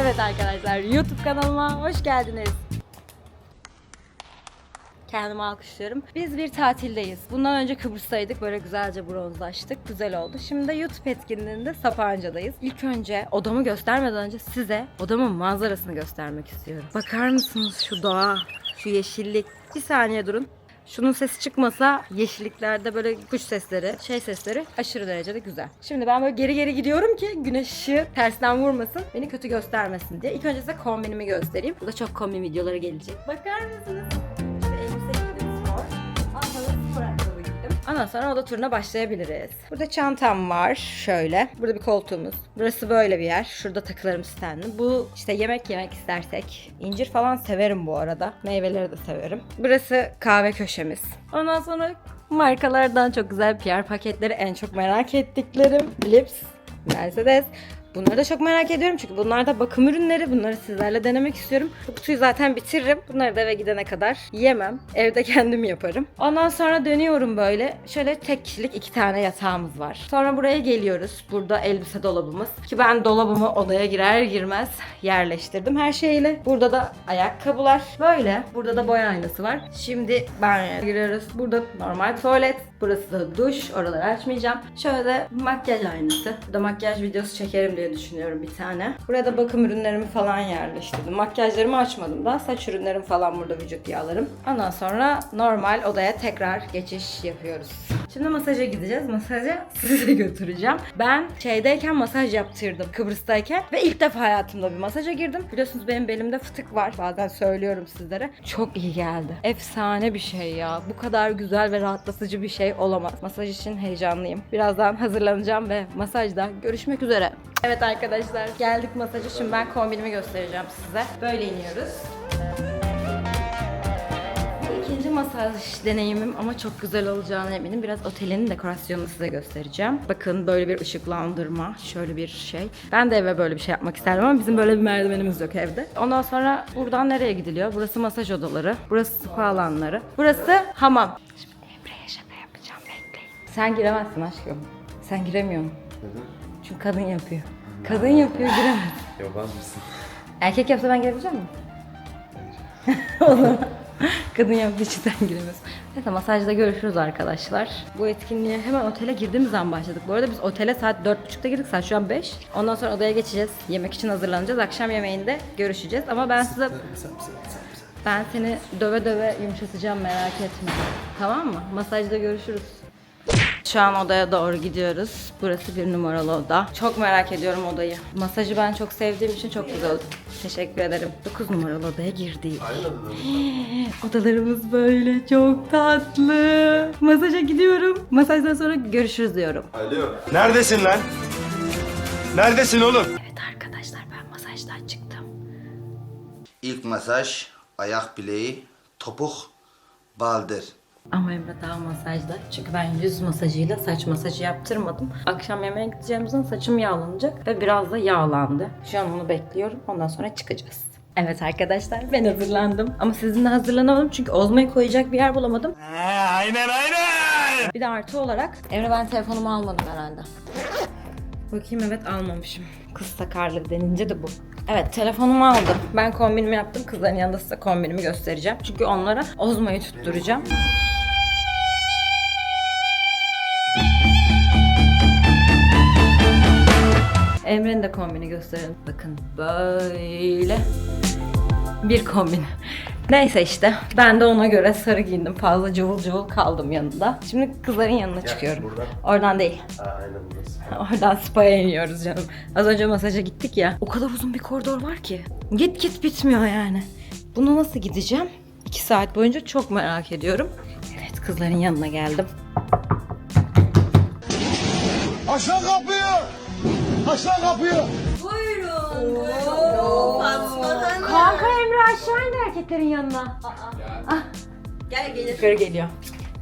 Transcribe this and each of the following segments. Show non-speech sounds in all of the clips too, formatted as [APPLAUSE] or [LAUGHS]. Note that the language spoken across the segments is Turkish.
Evet arkadaşlar YouTube kanalıma hoş geldiniz. Kendimi alkışlıyorum. Biz bir tatildeyiz. Bundan önce Kıbrıs'taydık. Böyle güzelce bronzlaştık. Güzel oldu. Şimdi de YouTube etkinliğinde Sapanca'dayız. İlk önce odamı göstermeden önce size odamın manzarasını göstermek istiyorum. Bakar mısınız şu doğa, şu yeşillik. Bir saniye durun. Şunun sesi çıkmasa yeşilliklerde böyle kuş sesleri, şey sesleri aşırı derecede güzel. Şimdi ben böyle geri geri gidiyorum ki güneş ışığı tersten vurmasın, beni kötü göstermesin diye. İlk önce size kombinimi göstereyim. Burada çok kombin videoları gelecek. Bakar mısınız? Ondan sonra oda turuna başlayabiliriz. Burada çantam var şöyle. Burada bir koltuğumuz. Burası böyle bir yer. Şurada takılarım standı. Bu işte yemek yemek istersek. incir falan severim bu arada. Meyveleri de severim. Burası kahve köşemiz. Ondan sonra markalardan çok güzel PR paketleri en çok merak ettiklerim. Lips, Mercedes. Bunları da çok merak ediyorum çünkü bunlar da bakım ürünleri. Bunları sizlerle denemek istiyorum. Bu kutuyu zaten bitiririm. Bunları da eve gidene kadar yemem. Evde kendim yaparım. Ondan sonra dönüyorum böyle. Şöyle tek kişilik iki tane yatağımız var. Sonra buraya geliyoruz. Burada elbise dolabımız. Ki ben dolabımı odaya girer girmez yerleştirdim her şeyle. Burada da ayakkabılar. Böyle. Burada da boy aynası var. Şimdi banyoya giriyoruz. Burada normal tuvalet. Burası da duş. Oraları açmayacağım. Şöyle makyaj aynası. Burada makyaj videosu çekerim diye düşünüyorum bir tane. Buraya da bakım ürünlerimi falan yerleştirdim. Makyajlarımı açmadım daha. Saç ürünlerim falan burada vücut yağlarım. Ondan sonra normal odaya tekrar geçiş yapıyoruz. Şimdi masaja gideceğiz. Masaja [LAUGHS] sizi de götüreceğim. Ben şeydeyken masaj yaptırdım. Kıbrıs'tayken ve ilk defa hayatımda bir masaja girdim. Biliyorsunuz benim belimde fıtık var. Bazen söylüyorum sizlere. Çok iyi geldi. Efsane bir şey ya. Bu kadar güzel ve rahatlatıcı bir şey olamaz. Masaj için heyecanlıyım. Birazdan hazırlanacağım ve masajda görüşmek üzere. Evet arkadaşlar geldik masaja. Şimdi ben kombinimi göstereceğim size. Böyle iniyoruz. İkinci masaj deneyimim ama çok güzel olacağına eminim. Biraz otelin dekorasyonunu size göstereceğim. Bakın böyle bir ışıklandırma, şöyle bir şey. Ben de eve böyle bir şey yapmak isterdim ama bizim böyle bir merdivenimiz yok evde. Ondan sonra buradan nereye gidiliyor? Burası masaj odaları, burası spa alanları, burası hamam. Şimdi Emre'ye şaka yapacağım bekleyin. Sen giremezsin aşkım. Sen giremiyorsun. Çünkü kadın yapıyor. Kadın yapıyor giremez. Yaban mısın? Erkek yapsa ben girebilecek miyim? o zaman [LAUGHS] [LAUGHS] [LAUGHS] kadın yaptığı için sen giremiyorsun. Neyse masajda görüşürüz arkadaşlar. Bu etkinliğe hemen otele girdiğimiz zaman başladık. Bu arada biz otele saat 4.30'da girdik. Saat şu an 5. Ondan sonra odaya geçeceğiz. Yemek için hazırlanacağız. Akşam yemeğinde görüşeceğiz. Ama ben size... Ben seni döve döve yumuşatacağım merak etme. Tamam mı? Masajda görüşürüz. Şu an odaya doğru gidiyoruz. Burası bir numaralı oda. Çok merak ediyorum odayı. Masajı ben çok sevdiğim için çok güzel oldu. Teşekkür ederim. 9 numaralı odaya girdik. [GASPS] Odalarımız böyle çok tatlı. Masaja gidiyorum. Masajdan sonra görüşürüz diyorum. Alo. Neredesin lan? Neredesin oğlum? Evet arkadaşlar ben masajdan çıktım. İlk masaj, ayak bileği, topuk, baldır. Ama Emre daha masajda. Çünkü ben yüz masajıyla saç masajı yaptırmadım. Akşam yemeğe gideceğimizden saçım yağlanacak ve biraz da yağlandı. Şu an onu bekliyorum. Ondan sonra çıkacağız. Evet arkadaşlar ben hazırlandım. Ama sizinle hazırlanamadım çünkü Ozma'yı koyacak bir yer bulamadım. aynen aynen. Bir de artı olarak Emre ben telefonumu almadım herhalde. Bakayım evet almamışım. Kız sakarlığı denince de bu. Evet telefonumu aldım. Ben kombinimi yaptım. Kızların yanında size kombinimi göstereceğim. Çünkü onlara Ozma'yı tutturacağım. Emre'nin de kombini gösterelim. Bakın böyle bir kombin. Neyse işte ben de ona göre sarı giyindim. Fazla cıvıl cıvıl kaldım yanında. Şimdi kızların yanına çıkıyorum. buradan. Oradan değil. Aynen burası. [LAUGHS] Oradan spa'ya iniyoruz canım. Az önce masaja gittik ya. O kadar uzun bir koridor var ki. Git git bitmiyor yani. Bunu nasıl gideceğim? İki saat boyunca çok merak ediyorum. Evet kızların yanına geldim. Aşağı kapıyı! Aşağı kapıyı! Kanka Emre aşağı indi erkeklerin yanına. Gel gelir. Yukarı geliyor.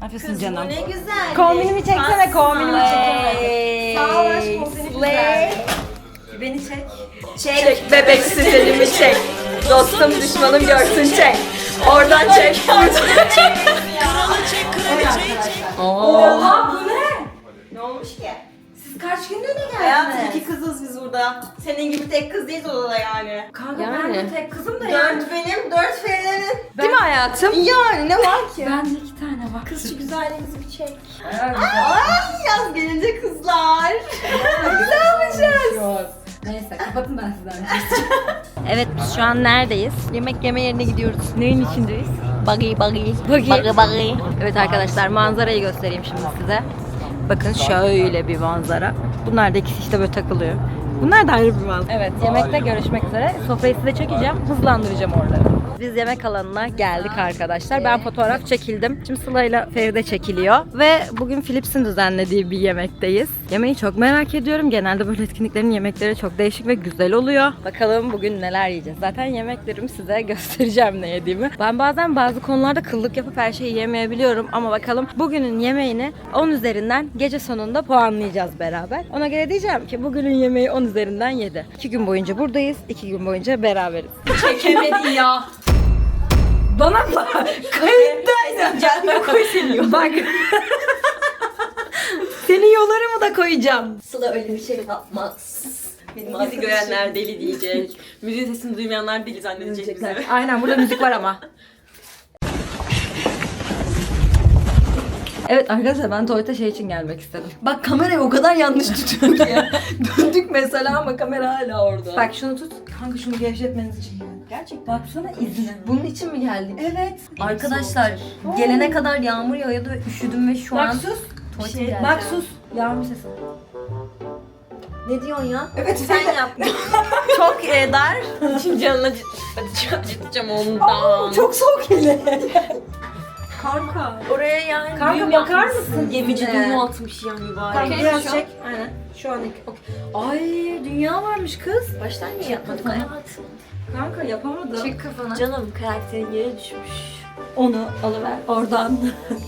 Ne yapıyorsun canım? Ne güzel. Kombinimi çeksene kombinimi çeksene. Sağ ol aşkım seni güzel. Beni çek. Çek bebek sütünümü çek. Dostum düşmanım görsün çek. Oradan çek. Oha bu ne? ne olmuş ki? Siz kaç kaç gündür ne Hayatım iki kızız biz burada. Senin gibi tek kız değiliz odada yani. Kanka Yani. ben de tek kızım da yani. Dört benim, dört Feride'nin. Değil mi hayatım? Yani ne var ki? [LAUGHS] Ben de iki tane var. Kız şu güzelliğinizi bir çek. Ay, Ay yaz gelince kızlar. Güzelmişiz. Neyse kapatın ben sizden. [LAUGHS] evet biz şu an neredeyiz? Yemek yeme yerine gidiyoruz. Neyin içindeyiz? Buggy buggy. Buggy. Buggy Evet arkadaşlar manzarayı göstereyim şimdi size. Bakın şöyle bir manzara. Bunlar da ikisi işte böyle takılıyor. Bunlar da ayrı bir manzara. Evet yemekte görüşmek üzere. Sofrayı size çekeceğim. Hızlandıracağım oraları. Biz yemek alanına geldik arkadaşlar. Ben fotoğraf çekildim. Şimdi Sıla ile Feride çekiliyor. Ve bugün Philips'in düzenlediği bir yemekteyiz. Yemeği çok merak ediyorum. Genelde böyle etkinliklerin yemekleri çok değişik ve güzel oluyor. Bakalım bugün neler yiyeceğiz. Zaten yemeklerimi size [LAUGHS] göstereceğim ne yediğimi. Ben bazen bazı konularda kıllık yapıp her şeyi yemeyebiliyorum. Ama bakalım bugünün yemeğini 10 üzerinden gece sonunda puanlayacağız beraber. Ona göre diyeceğim ki bugünün yemeği 10 üzerinden 7. 2 gün boyunca buradayız. 2 gün boyunca beraberiz. Çekemedi ya. Bana [LAUGHS] bak. Kayıttaydı. Gelme koy seni. Bak. Seni yolarımı da koyacağım. Sıla öyle bir şey yapmaz. Bizi görenler deli diyecek. Müziğin sesini duymayanlar deli zannedecek bizi. Aynen burada müzik var ama. [LAUGHS] Evet arkadaşlar ben tuvalete şey için gelmek istedim. Bak kamerayı o kadar yanlış tutuyor ki. [LAUGHS] Döndük mesela ama kamera hala orada. Bak şunu tut. Kanka şunu gevşetmeniz için geldim. Gerçekten. Baksana izine. bunun için mi geldik? Evet. Arkadaşlar gelene kadar yağmur yağıyordu ve üşüdüm ve şu Bak an sus. tuvalete Şey, geldim. bak sus. Yağmur sesi. Ne diyorsun ya? Evet sen yap. [LAUGHS] çok e, dar. Şimdi canına acıtacağım ondan. Çok soğuk hele. [LAUGHS] Kanka. Oraya yani Kanka bakar mısın Gemici içine? düğümü atmış yani bari. Kanka biraz çek. Aynen. Şu an ilk. okey. Ay dünya varmış kız. Baştan niye yapmadık hayatım? Kanka yapamadım. Çık kafana. Canım karakterin yere düşmüş. Onu alıver oradan.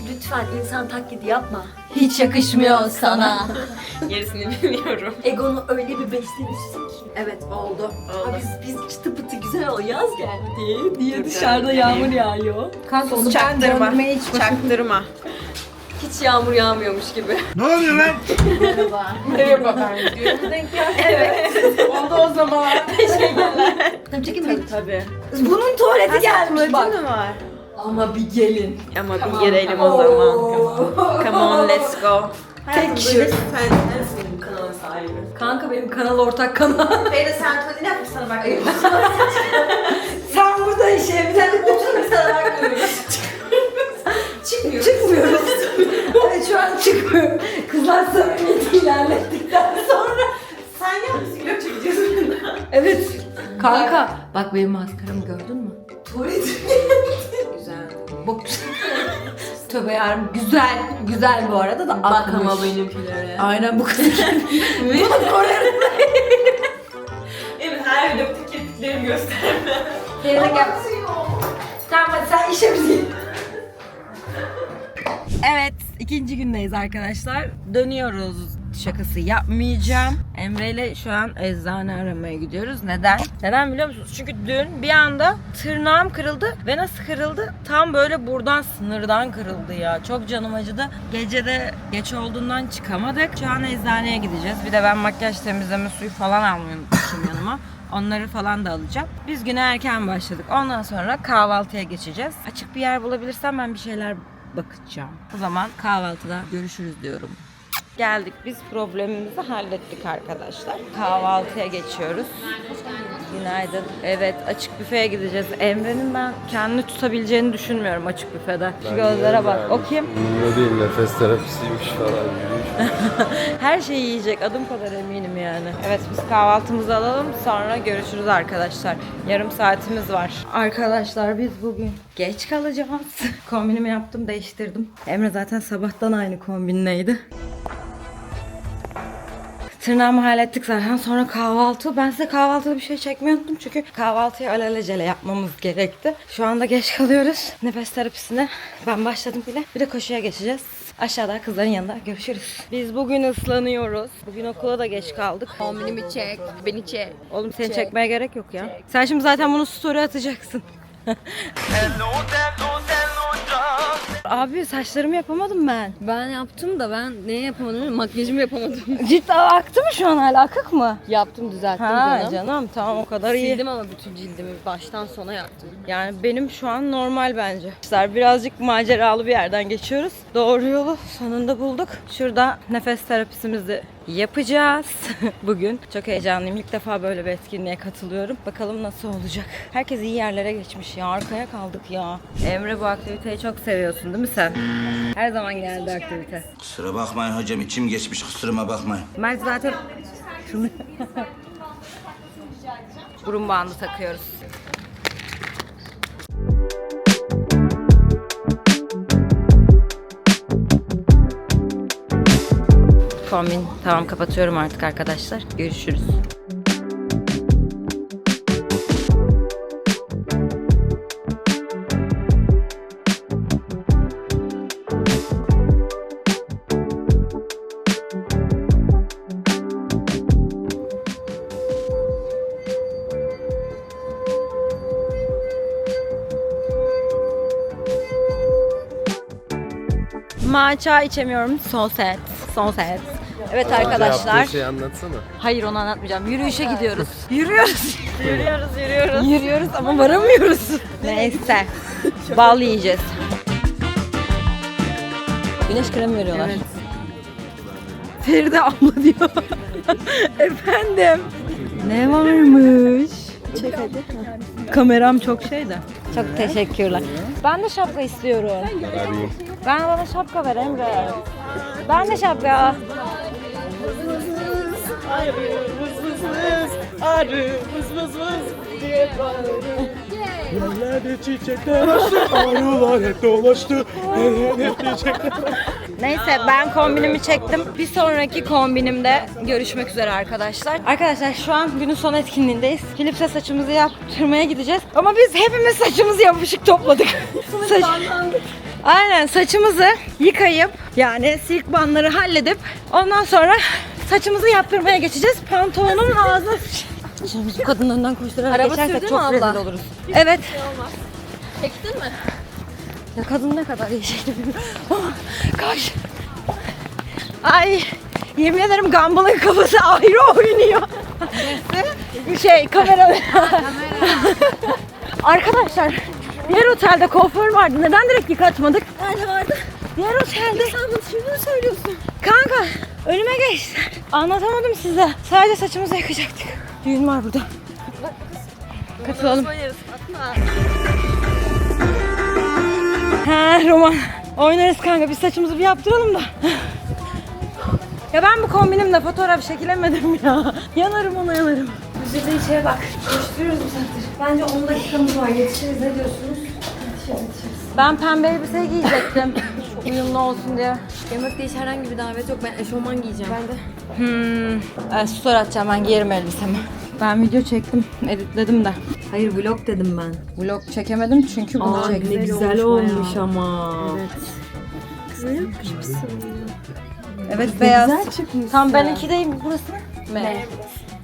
Lütfen insan taklidi yapma. Hiç yakışmıyor sana. [LAUGHS] Gerisini bilmiyorum. Egonu öyle bir beslemişsin ki. evet oldu. Abi biz, biz çıtı pıtı güzel ol yaz geldi diye dışarıda yağmur yağıyor. Kanka onu ben döndürmeye hiç başım. Çaktırma. Hiç yağmur yağmıyormuş gibi. Ne oluyor lan? Merhaba. [LAUGHS] [LAUGHS] Oldu o zaman. Tabii tabii. tabii. Bunun tuvaleti gelmiş bak. mi var? Ama bir gelin. Ama bir girelim o zaman. Come on let's go. Tek kişi. Sen, sensin bu kanalın sahibi. Kanka benim kanal ortak kanal. [LAUGHS] Feride sen tuvaletini yapmış sana bak. [LAUGHS] Sen burada işe bir tane Otur bir sana bakmıyoruz. Çıkmıyor. çıkmıyoruz. evet şu an çıkmıyorum. Kızlar samimiyeti ilerlettikten sonra. Sen yapmışsın vlog çekeceğiz. Evet. Kanka bak benim maskaramı gördün mü? Tuvalet. Güzel. Bu [LAUGHS] Tövbe yarabbim güzel. Güzel bu arada da Bak akmış. ama benimkilere. Aynen bu kız. [LAUGHS] [LAUGHS] Evet her videoda kirpiklerimi gösterme. Feride gel. Tamam hadi sen işe bizi. Evet, ikinci gündeyiz arkadaşlar. Dönüyoruz şakası yapmayacağım. Emre ile şu an eczane aramaya gidiyoruz. Neden? Neden biliyor musunuz? Çünkü dün bir anda tırnağım kırıldı ve nasıl kırıldı? Tam böyle buradan sınırdan kırıldı ya. Çok canım acıdı. Gece de geç olduğundan çıkamadık. Şu an eczaneye gideceğiz. Bir de ben makyaj temizleme suyu falan almayı unutmuşum yanıma. Onları falan da alacağım. Biz güne erken başladık. Ondan sonra kahvaltıya geçeceğiz. Açık bir yer bulabilirsem ben bir şeyler bakacağım. O zaman kahvaltıda görüşürüz diyorum. Geldik biz problemimizi hallettik arkadaşlar. Kahvaltıya geçiyoruz. Günaydın. Evet açık büfeye gideceğiz. Emre'nin ben kendini tutabileceğini düşünmüyorum açık büfede. Şu gözlere bak. O kim? Umurumda değil nefes terapisiymiş falan yürüyüş. [LAUGHS] Her şeyi yiyecek adım kadar eminim yani. Evet biz kahvaltımızı alalım sonra görüşürüz arkadaşlar. Yarım saatimiz var. Arkadaşlar biz bugün geç kalacağız. [LAUGHS] Kombinimi yaptım değiştirdim. Emre zaten sabahtan aynı kombinleydi. Tırnağımı hallettik zaten. Sonra kahvaltı. Ben size kahvaltıda bir şey çekmeyi unuttum. Çünkü kahvaltıyı alelacele yapmamız gerekti. Şu anda geç kalıyoruz. Nefes terapisine ben başladım bile. Bir de koşuya geçeceğiz. Aşağıda kızların yanında görüşürüz. Biz bugün ıslanıyoruz. Bugün okula da geç kaldık. Kombinimi çek. Beni çek. Oğlum seni çekmeye gerek yok ya. Sen şimdi zaten bunu story atacaksın. Abi saçlarımı yapamadım ben. Ben yaptım da ben neye yapamadım? Makyajımı yapamadım. [LAUGHS] Cidden aktı mı şu an hala akık mı? Yaptım düzelttim Ha canım. canım tamam o kadar iyi. Sildim ama bütün cildimi baştan sona yaptım. Yani benim şu an normal bence. İşte birazcık maceralı bir yerden geçiyoruz. Doğru yolu sonunda bulduk. Şurada nefes terapisimizi yapacağız [LAUGHS] bugün. Çok heyecanlıyım. İlk defa böyle bir etkinliğe katılıyorum. Bakalım nasıl olacak. Herkes iyi yerlere geçmiş ya. Arkaya kaldık ya. Emre bu aktiviteyi çok seviyorsun değil mi sen? Her zaman geldi aktivite. Kusura bakmayın hocam içim geçmiş kusuruma bakmayın. Mert zaten şunu [LAUGHS] burun bandı takıyoruz. Kombin tamam kapatıyorum artık arkadaşlar. Görüşürüz. Matcha içemiyorum. Son set. Son set. Evet arkadaşlar. Şeyi anlatsana. Hayır onu anlatmayacağım. Yürüyüşe gidiyoruz. [LAUGHS] Yürüyoruz. yürüyoruz, yürüyoruz. Yürüyoruz ama varamıyoruz. [LAUGHS] Neyse. [LAUGHS] Bal yiyeceğiz. Güneş kremi veriyorlar. Evet. Feride abla diyor. Efendim. Ne varmış? Çek hadi. Kameram çok şey de. Çok teşekkürler. Ben de şapka istiyorum. Ben bana şapka ver Emre. Ben de şapka. Yerlerde çiçekler açtı, arılar hep dolaştı. Çiçekler Neyse ben kombinimi çektim. Bir sonraki kombinimde görüşmek üzere arkadaşlar. Arkadaşlar şu an günün son etkinliğindeyiz. Philips'e saçımızı yaptırmaya gideceğiz. Ama biz hepimiz saçımızı yapışık topladık. Saç... Aynen saçımızı yıkayıp yani silk banları halledip ondan sonra saçımızı yaptırmaya geçeceğiz. Pantolonun ağzına Şimdi bu kadının önünden koşturarak Araba geçersek sürdün çok abla? rezil oluruz. Evet. Çektin mi? Ya kadın ne kadar iyi şeydi Oh, Kaç. Ay yemin ederim Gumball'ın kafası ayrı oynuyor. şey kamera. Arkadaşlar diğer otelde kuaför vardı. Neden direkt yıkatmadık? Nerede vardı? Diğer otelde. sen bunu şimdi mi söylüyorsun? Kanka önüme geçti. Anlatamadım size. Sadece saçımızı yakacaktık. Düğün var burada. Katılalım. Ha roman. Oynarız kanka biz saçımızı bir yaptıralım da. Ya ben bu kombinimle fotoğraf çekilemedim ya. Yanarım ona yanarım. Müzede içeri bak. Koşturuyoruz bu saattir. Bence 10 dakikamız var. Yetişiriz ne diyorsunuz? Yetişiriz yetişiriz. Ben pembe elbise giyecektim. [LAUGHS] Uyumlu olsun diye. Yemekte hiç herhangi bir davet yok. Ben eşofman giyeceğim. Ben de. Hmm. Evet, story atacağım ben giyerim elbisemi. Ben video çektim, editledim de. Hayır vlog dedim ben. Vlog çekemedim çünkü bunu çektim. güzel olmuş ama. Evet beyaz. Tam ben ikideyim burası ne?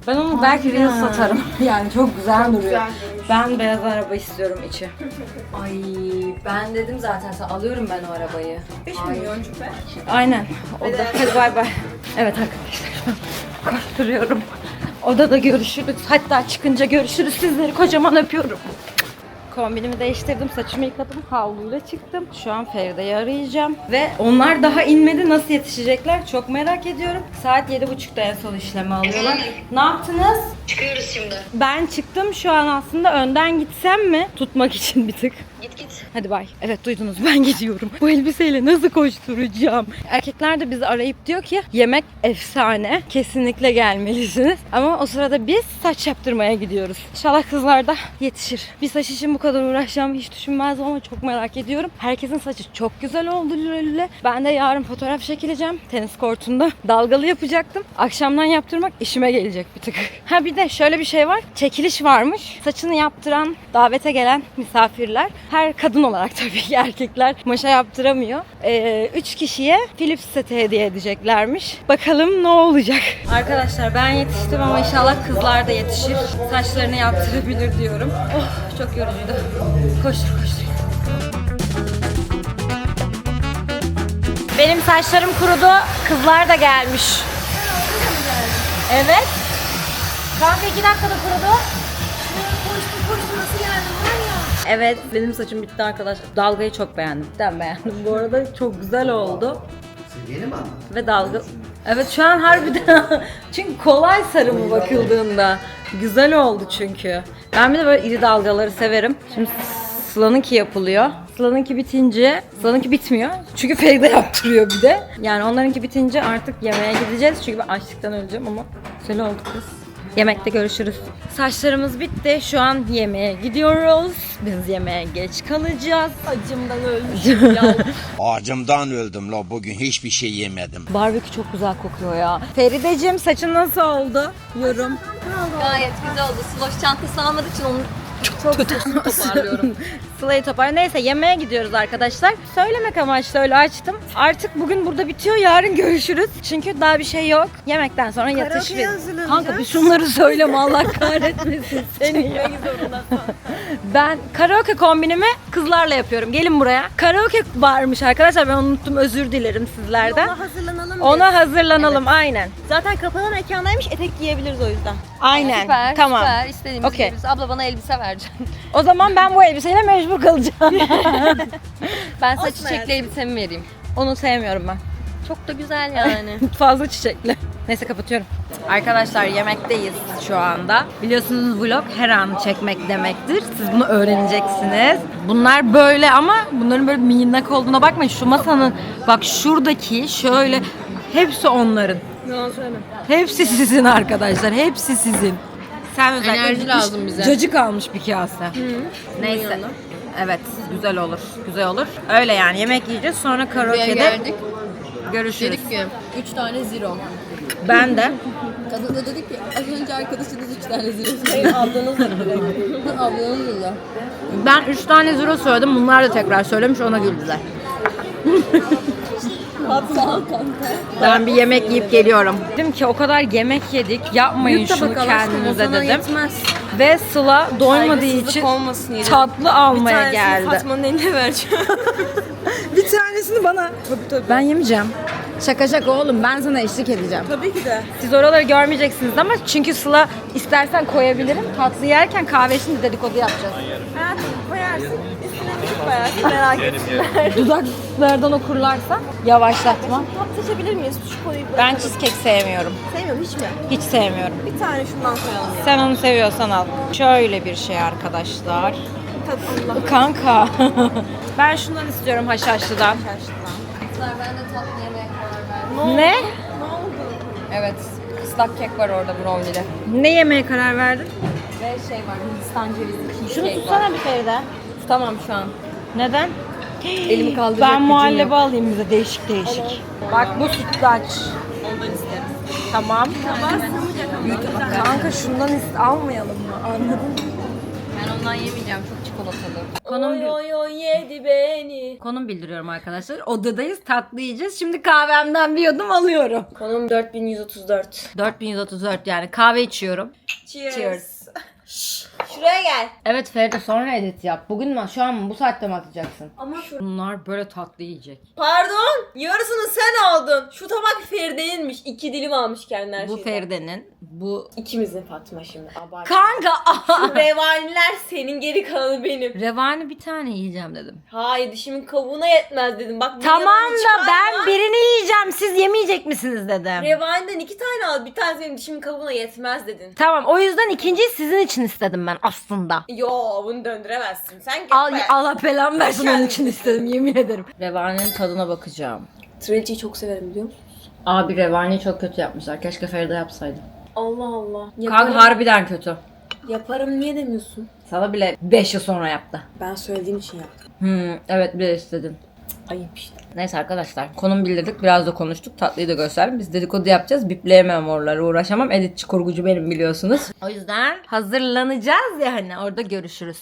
Ben onu belki Reels satarım. [LAUGHS] yani çok güzel duruyor. Ben beyaz araba istiyorum içi. [LAUGHS] Ay ben dedim zaten sana alıyorum ben o arabayı. 5 milyon Aynen. O da hadi bay bay. Evet arkadaşlar [LAUGHS] koşturuyorum. Odada görüşürüz. Hatta çıkınca görüşürüz. Sizleri kocaman öpüyorum. Kombinimi değiştirdim, saçımı yıkadım, havluyla çıktım. Şu an Feride'yi arayacağım. Ve onlar daha inmedi. Nasıl yetişecekler? Çok merak ediyorum. Saat 7.30'da en son işlemi alıyorlar. Ne yaptınız? Çıkıyoruz şimdi. Ben çıktım. Şu an aslında önden gitsem mi? Tutmak için bir tık. Git git. Hadi bay. Evet duydunuz ben [LAUGHS] gidiyorum. Bu elbiseyle nasıl koşturacağım? Erkekler de bizi arayıp diyor ki yemek efsane. Kesinlikle gelmelisiniz. Ama o sırada biz saç yaptırmaya gidiyoruz. İnşallah kızlar da yetişir. Bir saç için bu kadar uğraşacağımı hiç düşünmezdim ama çok merak ediyorum. Herkesin saçı çok güzel oldu lüle Ben de yarın fotoğraf çekileceğim. Tenis kortunda. Dalgalı yapacaktım. Akşamdan yaptırmak işime gelecek bir tık. [LAUGHS] Ha bir de şöyle bir şey var. Çekiliş varmış. Saçını yaptıran, davete gelen misafirler her kadın olarak [LAUGHS] tabii ki erkekler maşa yaptıramıyor. Ee, üç kişiye Philips seti hediye edeceklermiş. Bakalım ne olacak. Arkadaşlar ben yetiştim ama inşallah kızlar da yetişir. Saçlarını yaptırabilir diyorum. Oh çok yorucuydu. Koştur koştur. benim saçlarım kurudu. Kızlar da gelmiş. Evet. Kanka iki dakikada kurudu. Evet benim saçım bitti arkadaş. Dalgayı çok beğendim. Cidden beğendim. Bu arada çok güzel oldu. Ve dalga... Evet şu an harbiden [LAUGHS] çünkü kolay sarımı bakıldığında. Güzel oldu çünkü. Ben bir de böyle iri dalgaları severim. Şimdi Sıla'nınki yapılıyor. Sıla'nınki bitince, Sıla'nınki bitmiyor. Çünkü Feride [LAUGHS] yaptırıyor bir de. Yani onlarınki bitince artık yemeğe gideceğiz. Çünkü ben açlıktan öleceğim ama güzel oldu kız. Yemekte görüşürüz. Saçlarımız bitti. Şu an yemeğe gidiyoruz. Biz yemeğe geç kalacağız. Acımdan ölmüşüm [LAUGHS] ya. Acımdan öldüm la bugün hiçbir şey yemedim. Barbekü çok güzel kokuyor ya. Ferideciğim saçın nasıl oldu? Yorum. Gayet güzel oldu. Sloş çantası almadığı için onu çok kötü toparlıyorum. [LAUGHS] Sıla'yı topar. Neyse yemeğe gidiyoruz arkadaşlar. Söylemek amaçlı öyle açtım. Artık bugün burada bitiyor. Yarın görüşürüz. Çünkü daha bir şey yok. Yemekten sonra yatış ve... Kanka bir şunları söyleme Allah kahretmesin [LAUGHS] seni ya. ben karaoke kombinimi kızlarla yapıyorum. Gelin buraya. Karaoke varmış arkadaşlar. Ben unuttum. Özür dilerim sizlerden. Ona hazırlanalım Ona hazırlanalım aynen. Zaten kapalı mekandaymış etek giyebiliriz o yüzden. Aynen. Süper, tamam. süper. İstediğimiz Okey. giyebiliriz. Abla bana elbise vereceksin. O zaman ben bu elbiseyle mecbur kalacağım. [LAUGHS] Ben sana çiçekli elbisemi vereyim. Onu sevmiyorum ben. Çok da güzel yani. [LAUGHS] Fazla çiçekli. Neyse kapatıyorum. Arkadaşlar yemekteyiz şu anda. Biliyorsunuz vlog her an çekmek demektir. Siz bunu öğreneceksiniz. Bunlar böyle ama bunların böyle minnak olduğuna bakmayın. Şu masanın bak şuradaki şöyle hepsi onların. Yalan söyleme. Hepsi sizin arkadaşlar. Hepsi sizin. Sen özellikle Enerji gitmiş, lazım bize. Cacık almış bir kase. Neyse. Evet güzel olur. Güzel olur. Öyle yani yemek yiyeceğiz sonra karaoke'de geldik. görüşürüz. Dedik ki 3 tane zero. Ben de. [LAUGHS] Kadın da dedi ki az önce arkadaşınız 3 tane zero [LAUGHS] söyledi. Ablanız da direkt. [LAUGHS] Ablanız da. Ben 3 tane zero söyledim. Bunlar da tekrar söylemiş ona güldüler. Sağ ol kanka. Ben bir yemek yiyip geliyorum. Dedim ki o kadar yemek yedik. Yapmayın şunu aşkım, o kendinize sana dedim. yetmez. Ve Sıla doymadığı Saygısızlık için olmasın yine. tatlı almaya geldi. Fatma'nın eline vereceğim. [LAUGHS] Bir tanesini bana. Ben yemeyeceğim. Şaka şaka oğlum ben sana eşlik edeceğim. Tabii ki de. Siz oraları görmeyeceksiniz ama çünkü Sıla istersen koyabilirim. Tatlı yerken kahve şimdi dedikodu yapacağız. Hayatım koyarsın. Koyarsın. Merak etme. [LAUGHS] Dudaklardan okurlarsa yavaşlatma. Tatlı seçebilir miyiz? Şu konuyu Ben cheesecake sevmiyorum. sevmiyorum hiç mi? Hiç sevmiyorum. Bir tane şundan koyalım ya. Sen onu seviyorsan al. Şöyle bir şey arkadaşlar. Tat Allah. Kanka. [LAUGHS] ben şundan istiyorum haşhaşlıdan. Ben de tatlı yemeğe karar verdim. Ne? Evet. Islak kek var orada brownie'li. Ne yemeye karar verdin? Ve şey var Hindistan cevizli Şunu cheesecake var. tutsana bir Feride. Tutamam şu an. Neden? Elimi kaldıracak Ben gücüm muhallebi yok. alayım bize değişik değişik. Bak bu sütlaç. Ondan isterim. Tamam. Kanka şundan is- almayalım mı? Anladın mı? Ben ondan yemeyeceğim. Çok çikolatalı. Konum, Oy oy oy yedi beni. konum bildiriyorum arkadaşlar. Odadayız tatlı yiyeceğiz. Şimdi kahvemden bir yudum alıyorum. Konum 4134. 4134 yani kahve içiyorum. Cheers. Şuraya gel. Evet Feride sonra edit yap. Bugün mü? Şu an mı? Bu saatte mi atacaksın? Ama Bunlar böyle tatlı yiyecek. Pardon. Yarısını sen aldın. Şu tabak Feride'ninmiş. İki dilim almış kendi her Bu şeyden. Feride'nin. Bu... İkimizin Fatma şimdi. Abart. Kanka! Revaniler senin geri kalanı benim. Revani bir tane yiyeceğim dedim. Hayır dişimin kabuğuna yetmez dedim. Bak bir Tamam da çıkarma. ben birini yiyeceğim. Siz yemeyecek misiniz dedim. Revaniden iki tane al. Bir tanesi benim dişimin kabuğuna yetmez dedin. Tamam o yüzden ikinciyi sizin için istedim ben aslında. Yo bunu döndüremezsin. Sen git Al, be. Allah belamı versin onun için istedim yemin ederim. Revani'nin tadına bakacağım. Trileçeyi çok severim biliyor musun? Abi Revani'yi çok kötü yapmışlar. Keşke Feride yapsaydı. Allah Allah. Yaparım, Kanka harbiden kötü. yaparım niye demiyorsun? Sana bile 5 yıl sonra yaptı. Ben söylediğim için yaptım. Hmm, evet bile istedin. Ayıp işte. Neyse arkadaşlar konum bildirdik biraz da konuştuk tatlıyı da gösterdim. Biz dedikodu yapacağız bipleyemem oralara uğraşamam. Editçi kurgucu benim biliyorsunuz. O yüzden hazırlanacağız ya hani orada görüşürüz.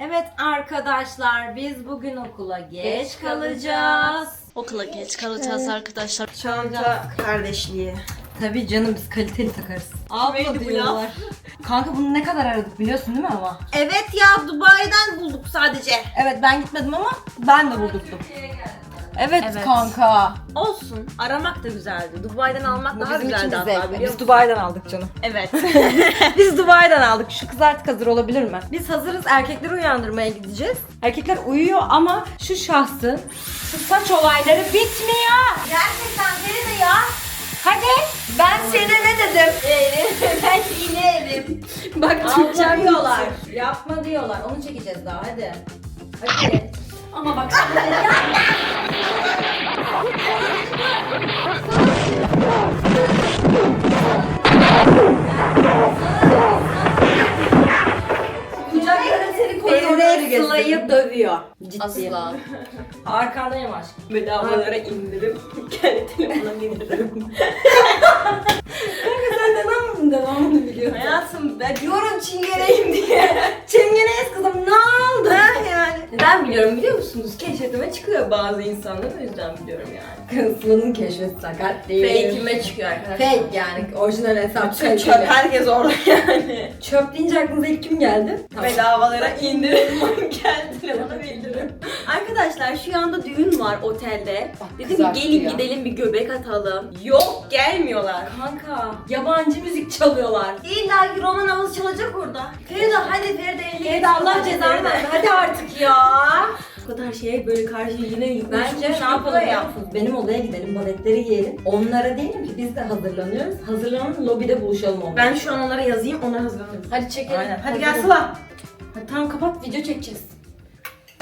Evet arkadaşlar biz bugün okula geç kalacağız. Okula geç kalacağız arkadaşlar. Çanta kardeşliği. Tabii canım biz kaliteli takarız. Abla bu diyorlar. Kanka bunu ne kadar aradık biliyorsun değil mi ama? Evet ya Dubai'den bulduk sadece. Evet ben gitmedim ama ben de bulduktum. Evet, Evet. kanka. Olsun. Aramak da güzeldi. Dubai'den almak Bu daha bizim için güzeldi bir hatta zevk. biliyor Biz musun? Dubai'den aldık canım. Evet. [LAUGHS] Biz Dubai'den aldık. Şu kız artık hazır olabilir mi? Biz hazırız. Erkekleri uyandırmaya gideceğiz. Erkekler uyuyor ama şu şahsın şu saç olayları bitmiyor. Gerçekten seni de ya. Hadi. Ben sana ne dedim? [LAUGHS] ben yine elim. Bak Türkçem diyorlar. Yapma diyorlar. Onu çekeceğiz daha. Hadi. Hadi. Ama bak. Kucaklara seni koridorları Sıla'yı dövüyor. Ciddi. Asla. Arkandayım aşkım. Bedavalara indirim. [LAUGHS] Kendi telefonuna indirim. Sen neden bunun devamını biliyorsun? Hayatım ben diyorum çingeneyim diye. Çingeneyiz kızım ne oldu? Neden biliyorum biliyor musunuz? Keşfetime çıkıyor bazı insanlar o yüzden biliyorum yani. Sıla'nın keşfeti sakat değil. Fake'ime çıkıyor arkadaşlar. Fake yani orijinal hesap kaliteli. çöp herkes orada yani. Çöp deyince aklınıza ilk kim geldi? Bedavalara indirim geldi telefona bildirim. Arkadaşlar şu anda düğün var otelde. Dedim güzel gelin ya. gidelim bir göbek atalım. Yok gelmiyorlar. Kanka yabancı müzik çalıyorlar. İlla ki roman havası çalacak orada. Feride hadi Feride elini Feride Allah cezanı versin. Hadi artık ya. Bu kadar şeye böyle karşı yine Bence ne yapalım biliyor musunuz? Benim odaya gidelim, baletleri giyelim. Onlara diyelim ki biz de hazırlanıyoruz. Hazırlanın, lobide buluşalım onlarla. Ben şu an onlara yazayım onlar hazırlanır. Hadi çekelim. Aynen. Hadi gel Sıla. Hadi tamam kapat, video çekeceğiz.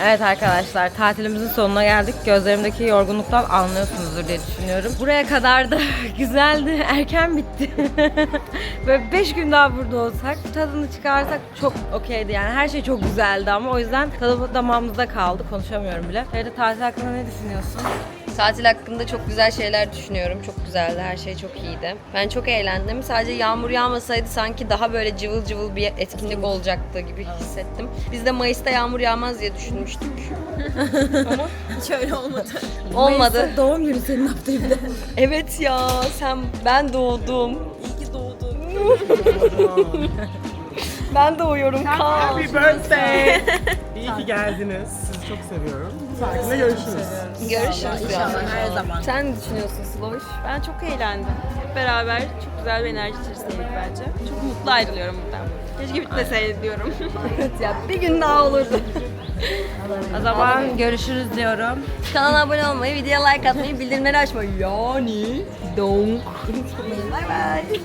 Evet arkadaşlar tatilimizin sonuna geldik. Gözlerimdeki yorgunluktan anlıyorsunuzdur diye düşünüyorum. Buraya kadar da [LAUGHS] güzeldi. Erken bitti. [LAUGHS] Böyle 5 gün daha burada olsak, tadını çıkarsak çok okeydi yani. Her şey çok güzeldi ama o yüzden tadı damağımızda kaldı. Konuşamıyorum bile. Feride tatil hakkında ne düşünüyorsun? Tatil hakkında çok güzel şeyler düşünüyorum. Çok güzeldi. Her şey çok iyiydi. Ben çok eğlendim. Sadece yağmur yağmasaydı sanki daha böyle cıvıl cıvıl bir etkinlik olacaktı gibi hissettim. Biz de Mayıs'ta yağmur yağmaz diye düşünmüştük. [LAUGHS] Hiç öyle olmadı. Olmadı. Doğum günü senin haftayı bir de. [LAUGHS] Evet ya sen ben doğdum. İyi ki doğdum. [LAUGHS] ben doğuyorum. Kaan. birthday. İyi ki geldiniz. Sizi çok seviyorum. Sakinle görüşürüz. Görüşürüz. İnşallah her zaman. Sen ne düşünüyorsun Sloş? Ben çok eğlendim. Hep beraber çok güzel bir enerji içerisindeydik bence. Çok mutlu ayrılıyorum buradan. Keşke bitmeseydi diyorum. Evet ya bir gün daha olurdu. O zaman görüşürüz diyorum. Kanala abone olmayı, videoya like atmayı, bildirimleri açmayı yani donk. Bye bye.